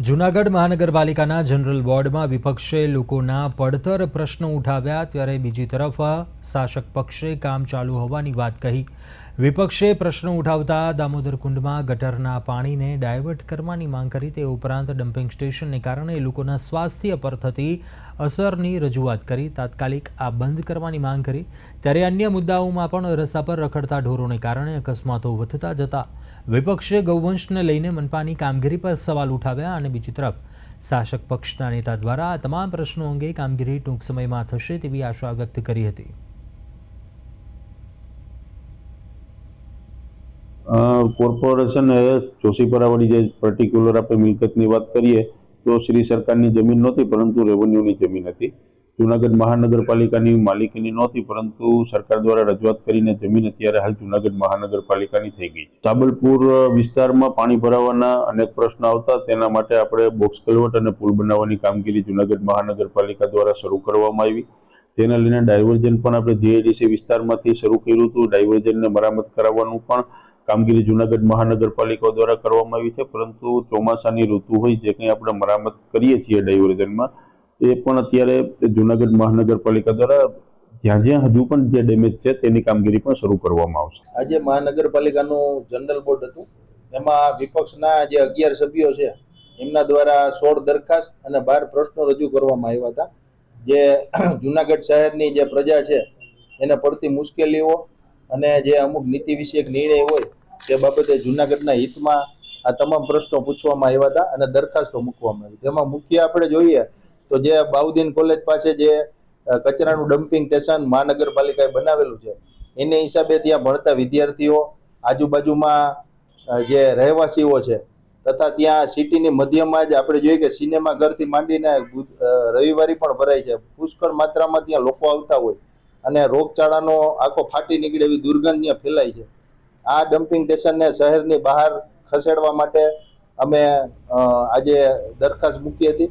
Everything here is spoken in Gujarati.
જૂનાગઢ મહાનગરપાલિકાના જનરલ વોર્ડમાં વિપક્ષે લોકોના પડતર પ્રશ્નો ઉઠાવ્યા ત્યારે બીજી તરફ શાસક પક્ષે કામ ચાલુ હોવાની વાત કહી. વિપક્ષે પ્રશ્નો ઉઠાવતા દામોદર કુંડમાં ગટરના પાણીને ડાયવર્ટ કરવાની માંગ કરી. તે ઉપરાંત ડમ્પિંગ સ્ટેશનને કારણે લોકોના સ્વાસ્થ્ય પર થતી અસરની રજૂઆત કરી. તાત્કાલિક આ બંધ કરવાની માંગ કરી. ત્યારે અન્ય મુદ્દાઓમાં પણ રસ્તા પર રખડતા ઢોરોને કારણે અકસ્માતો વધતા જતા વિપક્ષે ગૌવંશને લઈને મનપાની કામગીરી પર સવાલ ઉઠાવ્યા અને બીજી તરફ શાસક પક્ષના નેતા દ્વારા આ તમામ પ્રશ્નો અંગે કામગીરી ટૂંક સમયમાં થશે તેવી આશા વ્યક્ત કરી હતી. કોર્પોરેશન એ જોશીપરાવાળી જે પર્ટિક્યુલર આપણે મિલકતની વાત કરીએ, તો શ્રી સરકારની જમીન નહોતી, પરંતુ રેવન્યુની જમીન હતી. જુનાગઢ મહાનગરપાલિકાની માલિકીની નહોતી, પરંતુ સરકાર દ્વારા રજૂઆત કરીને જમીન અત્યારે હાલ જુનાગઢ મહાનગરપાલિકાની થઈ ગઈ છે. સાબલપુર વિસ્તારમાં પાણી ભરાવાના અનેક પ્રશ્નો આવતા, તેના માટે આપણે બોક્સ કલવટ અને પુલ બનાવવાની કામગીરી જુનાગઢ મહાનગરપાલિકા દ્વારા શરૂ કરવામાં આવી. તેના લઈને ડાયવર્જન પણ આપણે જીઆઈડીસી વિસ્તારમાંથી શરૂ કર્યું હતું. ડાયવર્જનને મરામત કરાવવાનું પણ કામગીરી જુનાગઢ મહાનગરપાલિકા દ્વારા કરવામાં આવી છે. પરંતુ ચોમાસાની ઋતુ હોય, જે કંઈ આપણે મરામત કરીએ છીએ ડાયવર્જનમાં એ પણ અત્યારે જુનાગઢ મહાનગરપાલિકા દ્વારા જ્યાં જ્યાં હજુ પણ જે ડેમેજ છે તેની કામગીરી પણ શરૂ કરવામાં આવશે. આજે મહાનગરપાલિકાનું જનરલ બોર્ડ હતું. એમાં વિપક્ષના જે અગિયાર સભ્યો છે, એમના દ્વારા સોળ દરખાસ્ત અને બાર પ્રશ્નો રજૂ કરવામાં આવ્યા હતા. જે જુનાગઢ શહેરની જે પ્રજા છે, એને પડતી મુશ્કેલીઓ અને જે અમુક નીતિ વિષયક નિર્ણય હોય, તે બાબતે જુનાગઢના હિતમાં આ તમામ પ્રશ્નો પૂછવામાં આવ્યા હતા અને દરખાસ્તો મૂકવામાં આવી. તેમાં મુખ્ય આપણે જોઈએ તો જે બાઉદ્દીન કોલેજ પાસે જે કચરાનું ડમ્પિંગ સ્ટેશન મહાનગરપાલિકાએ બનાવેલું છે, એને હિસાબે ત્યાં ભણતા વિદ્યાર્થીઓ, આજુબાજુમાં જે રહેવાસીઓ છે, તથા ત્યાં સિટીની મધ્યમાં જ આપણે જોઈએ કે સિનેમા ઘરથી માંડીને રવિવારી પણ ભરાય છે. પુષ્કળ માત્રામાં ત્યાં લોકો આવતા હોય અને રોગચાળાનો આખો ફાટી નીકળે એવી દુર્ગંધ ત્યાં ફેલાય છે. આ ડમ્પિંગ સ્ટેશનને શહેરની બહાર ખસેડવા માટે અમે આજે દરખાસ્ત મૂકી હતી.